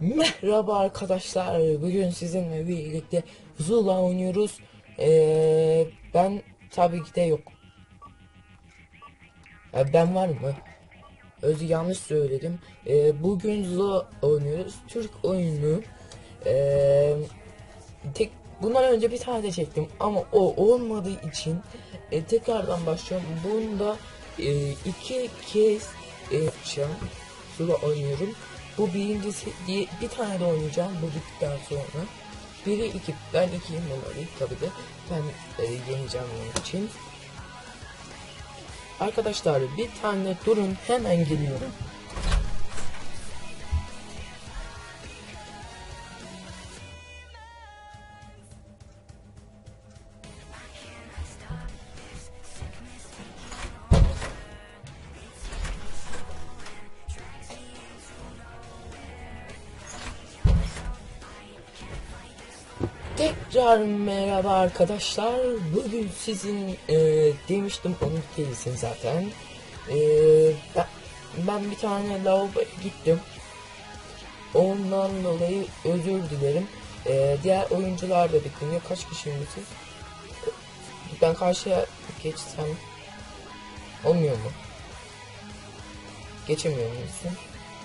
Merhaba arkadaşlar. Bugün sizinle birlikte Zula oynuyoruz. Ee, ben tabii ki de yok. Ee, ben var mı? Özü yanlış söyledim. Ee, bugün Zula oynuyoruz. Türk oyunu. Ee, tek bundan önce bir tane çektim ama o olmadığı için e, tekrardan başlıyorum. Bunda e, iki kez e. Zula oynuyorum. Bu birincisi diye bir tane de oynayacağım bu bittikten sonra. Biri iki. Ben ikiyim bunları tabii de. Ben e, yeneceğim onun için. Arkadaşlar bir tane durun hemen geliyorum. Tekrar merhaba arkadaşlar. Bugün sizin e, demiştim onun değilsin zaten. E, ben, ben bir tane lavaboya gittim. Ondan dolayı özür dilerim. E, diğer oyuncular da bekleniyor. Kaç kişiymişiz? Ben karşıya geçsem olmuyor mu? Geçemiyor musun?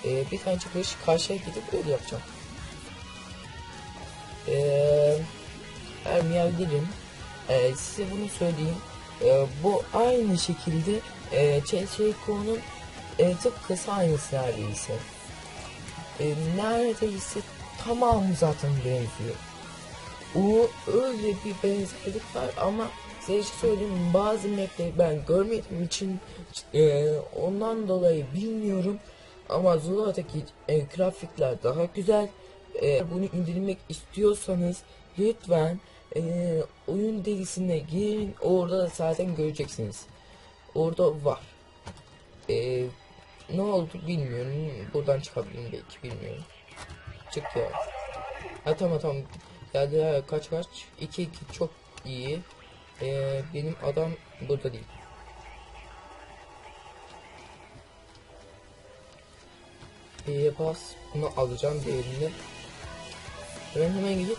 E, bir tane çıkış karşıya gidip öyle yapacağım. Eee vermeyebilirim. Eee size bunu söyleyeyim. Eee, bu aynı şekilde eee CSGO'nun eee tıpkısı aynısı neredeyse. Eee, neredeyse tamamı zaten benziyor. O öyle bir benzerlik var ama size şey söyleyeyim bazı mapleri ben görmediğim için eee, ondan dolayı bilmiyorum ama Zula'daki e, grafikler daha güzel. E, bunu indirmek istiyorsanız lütfen e, oyun delisine girin orada da zaten göreceksiniz. Orada var. E, ne oldu bilmiyorum. Buradan çıkabilirim belki bilmiyorum. Çık ya. Ha tamam tamam. Geldi ya, kaç kaç. 2 2 çok iyi. E, benim adam burada değil. Bir bas. Bunu alacağım diğerini. Ben hemen gidip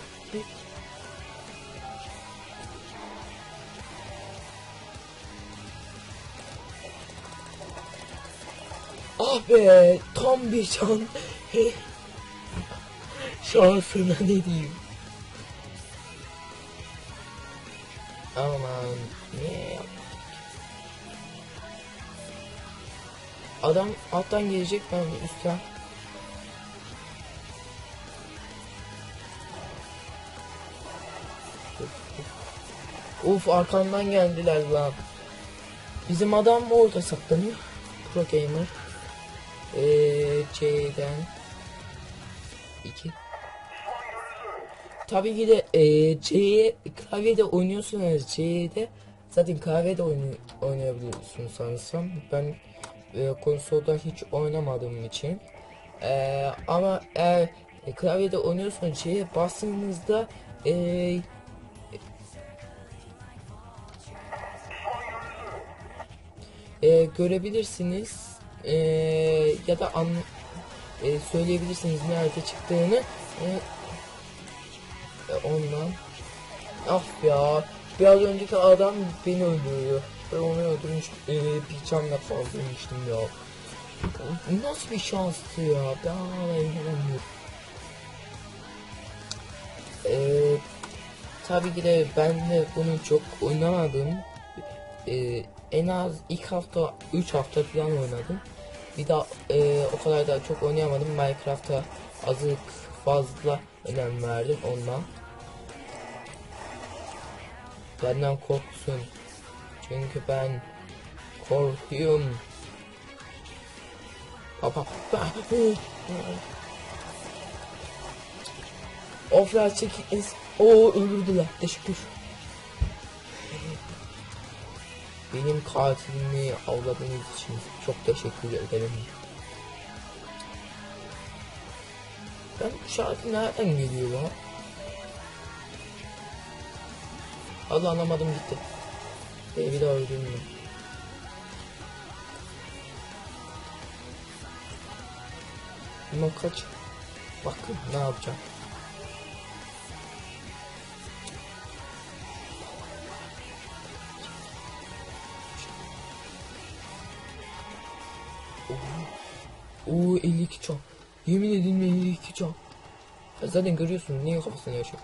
be tam bir şan. Şansına ne diyeyim. Aman ne. Adam alttan gelecek ben üstten. Uf arkamdan geldiler lan. Bizim adam mı orada saklanıyor? Pro Gamer. Eee C'den 2 Tabii ki de eee C'ye klavyede oynuyorsunuz C'de zaten klavyede oynuyor, oynayabiliyorsunuz sanırsam. Ben e, konsolda hiç oynamadığım için. Eee ama eğer e, klavyede oynuyorsunuz C'ye bastığınızda eee e, görebilirsiniz e, ya da an, e, söyleyebilirsiniz nerede çıktığını. E, e, ondan. Ah ya biraz önceki adam beni öldürüyor. Ben onu öldürmüş e, bir canla fazla yemiştim ya. Nasıl bir şanstı ya? Ben hala inanamıyorum. E, tabii ki de ben de bunu çok oynamadım. E, en az ilk hafta 3 hafta falan oynadım. Bir daha e, o kadar da çok oynayamadım. Minecraft'a azıcık fazla önem verdim ondan. Benden korksun. Çünkü ben korkuyorum. Baba. Of ya çekil. O öldürdüler. Teşekkür. Benim katilimi avladığınız için çok teşekkür ederim. Ben bu şarkı nereden geliyor lan? Allah anlamadım gitti. Beni bir daha öldürmüyor. Ama kaç? Bakın ne yapacağım. Oo 52 can. Yemin ederim 52 can. Ya zaten görüyorsunuz niye kafasını yaşıyor.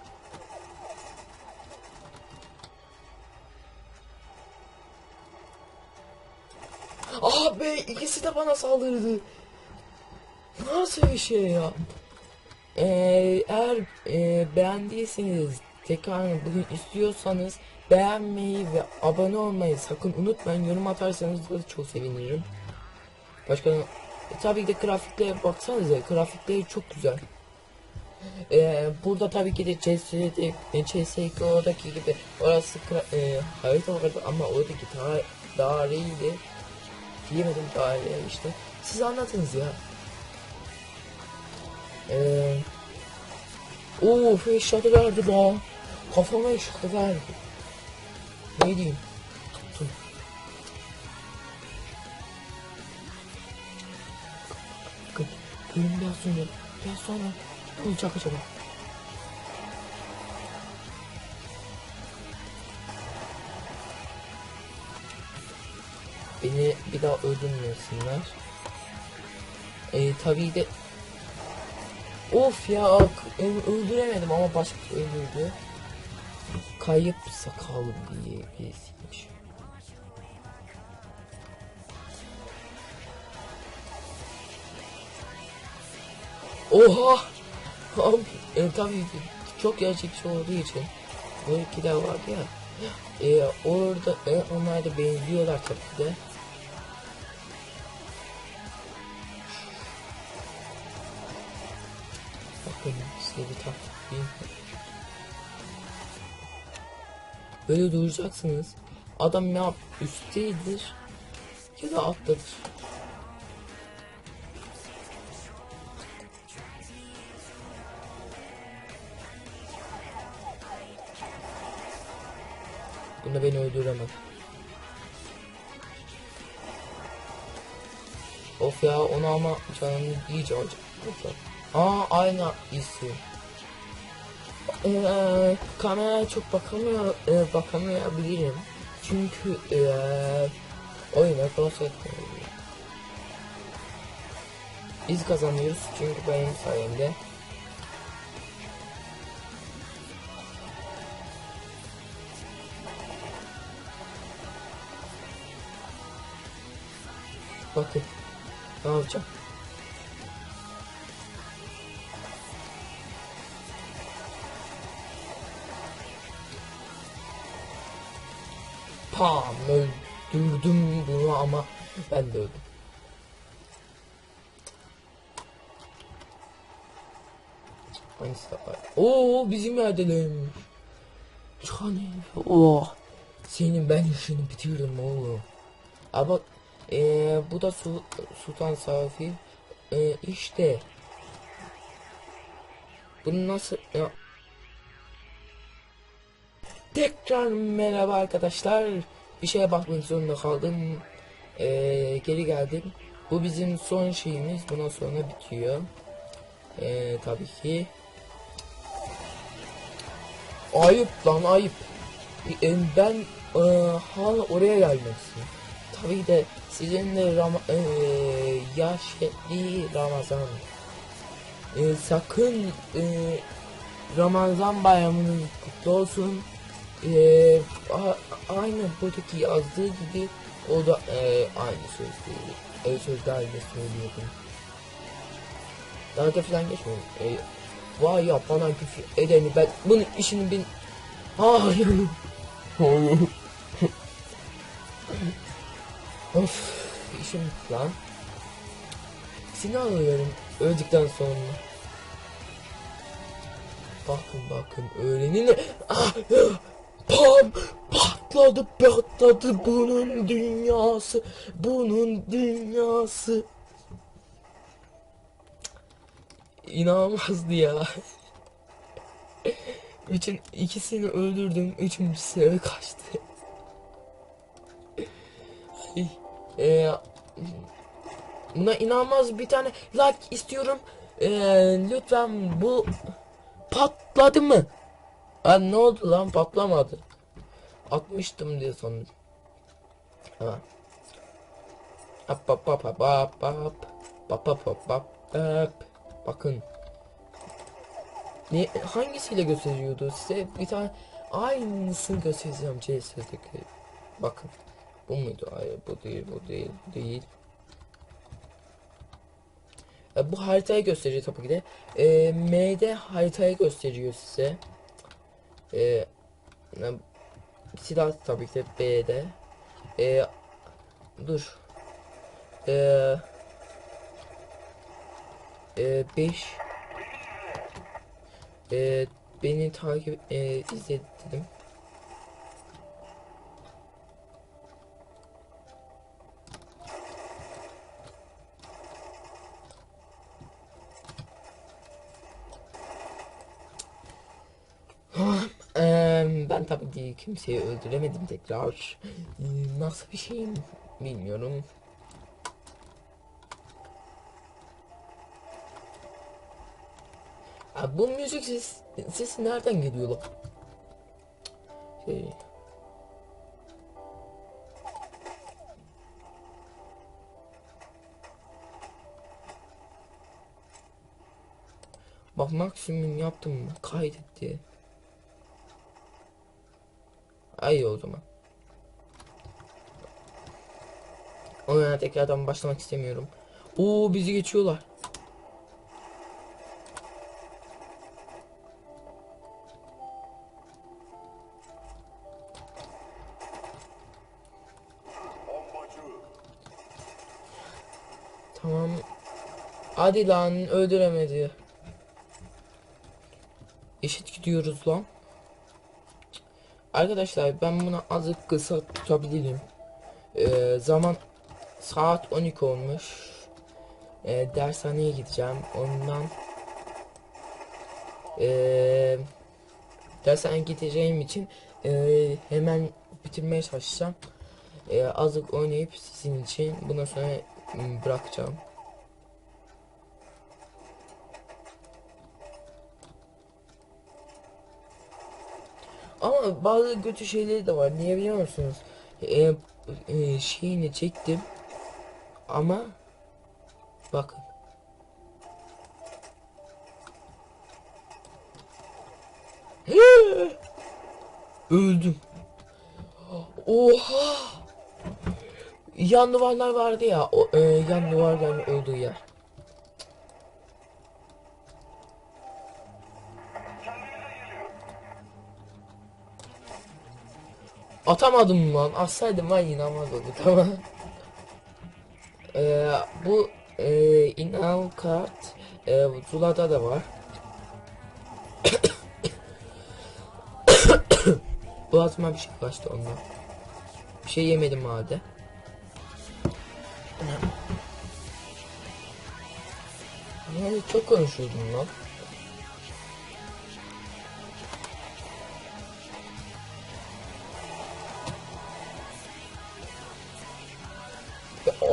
Ah be ikisi de bana saldırdı. Nasıl bir şey ya? Ee, eğer e, beğendiyseniz tekrar bugün istiyorsanız beğenmeyi ve abone olmayı sakın unutmayın. Yorum atarsanız da çok sevinirim. Başka e, tabii ki de grafiklere baksanıza grafikleri çok güzel. Ee, burada tabii ki de CS'de e, CSGO'daki gibi orası e, harita vardı ama oradaki daha iyiydi. Diyemedim iyi işte. Siz anlatınız ya. Eee Of eşyadı verdi la. Kafama eşyadı verdi. Ne diyeyim? Bölüm sonra. Biraz sonra. Ne olacak acaba? Beni bir daha öldürmesinler. Ee, tabii de Of ya öldüremedim ama başkası öldürdü. Kayıp sakal diye birisiymiş. Oha! Abi, e, tabii çok gerçekçi olduğu için bu ikiler vardı ya. E, orada e, onlar da benziyorlar tabii de. Bakın size bir. Böyle duracaksınız. Adam ya üsttedir ya da alttadır. Bunda beni öldüremez. Of ya onu ama canını iyice alacak. Aa aynı isim. Ee, kameraya çok bakamıyor, e, bakamayabilirim. Çünkü e, oyuna konsantre Biz kazanıyoruz çünkü benim sayemde. Bakın ne yapacağım. Pam öldürdüm bunu ama ben de öldüm. Hangisi? Oo bizim yerdelermiş. Yani oh. Senin ben işini bitiririm oğlum. Ama eee bu da Su Sultan Safi. Eee işte. Bunu nasıl ya? Tekrar merhaba arkadaşlar. Bir şeye bakmak zorunda kaldım. Ee, geri geldim. Bu bizim son şeyimiz. Bundan sonra bitiyor. Ee, tabii ki. Ayıp lan ayıp. Ee, ben e, hala oraya gelmesin. Tabii de sizin de Ram e, yaş yetli Ramazan. Ee, sakın e, Ramazan bayramınız kutlu olsun. Ee, a- aynı buradaki yazdığı gibi o da e, aynı sözleri, e, sözlerle söylüyorum. Dalga falan geçmiyorum. E, vay ya bana küfür edeni ben bunun işini bin... Hayır. Hayır. of işim lan. Seni alıyorum öldükten sonra. Bakın bakın öğrenin. Ah, Pam patladı patladı bunun dünyası bunun dünyası. İnanılmazdı ya. Üçün ikisini öldürdüm. Üçüncüsü kaçtı. Ay, e, buna inanılmaz bir tane like istiyorum. Ee, lütfen bu patladı mı? Ha, ne oldu lan patlamadı. Atmıştım diye sandım. Ha. Hop hop hop hop hop hop hop hop hop hop. Bakın. Ne hangisiyle gösteriyordu size bir tane aynısını göstereceğim CS'deki. Bakın. Bu muydu? Hayır bu değil bu değil değil. E, bu haritayı gösteriyor tabii ki de. E, M'de haritayı gösteriyor size. E, e, silah tabii ki de B'de. E, dur. E, e, 5 e, beni takip e, izle dedim. Eee, ben tabii ki kimseyi öldüremedim tekrar. Nasıl bir şeyim bilmiyorum. Abi bu müzik ses, sesi nereden geliyor lan? Şey... Bak maksimum yaptım mı? Ay o zaman. Oyuna tekrardan başlamak istemiyorum. Oo bizi geçiyorlar. Tamam. Hadi lan öldüremedi. Eşit gidiyoruz lan. Arkadaşlar ben bunu azıcık kısa tutabilirim. Ee, zaman saat 12 olmuş. Ee, dershaneye gideceğim. Ondan ee, dershaneye gideceğim için ee, hemen bitirmeye çalışacağım. Ee, azıcık oynayıp sizin için bundan sonra ım, bırakacağım. Bazı kötü şeyleri de var. Niye biliyor musunuz? Ee, e, şeyini çektim. Ama bakın. Öldüm. Oha! Yan duvarlar vardı ya. O e, yan duvarların öldüğü yer. Atamadım lan. Atsaydım ben yine oldu tamam. Ee, bu e, inav kart e, Zula'da da var. Boğazıma bir şey kaçtı ondan. Bir şey yemedim halde. Yani çok konuşuyordum lan.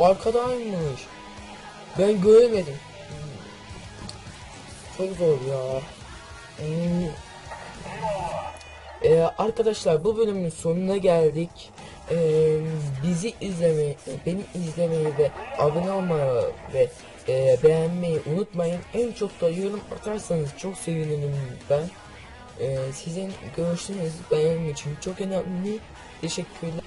Arkadaymış. Ben göremedim. Çok zor ya. Ee, arkadaşlar bu bölümün sonuna geldik. Ee, bizi izlemeyi, beni izlemeyi ve abone olmayı ve e, beğenmeyi unutmayın. En çok da yorum atarsanız çok sevinirim ben. Ee, sizin görüşleriniz benim için çok önemli. Teşekkürler.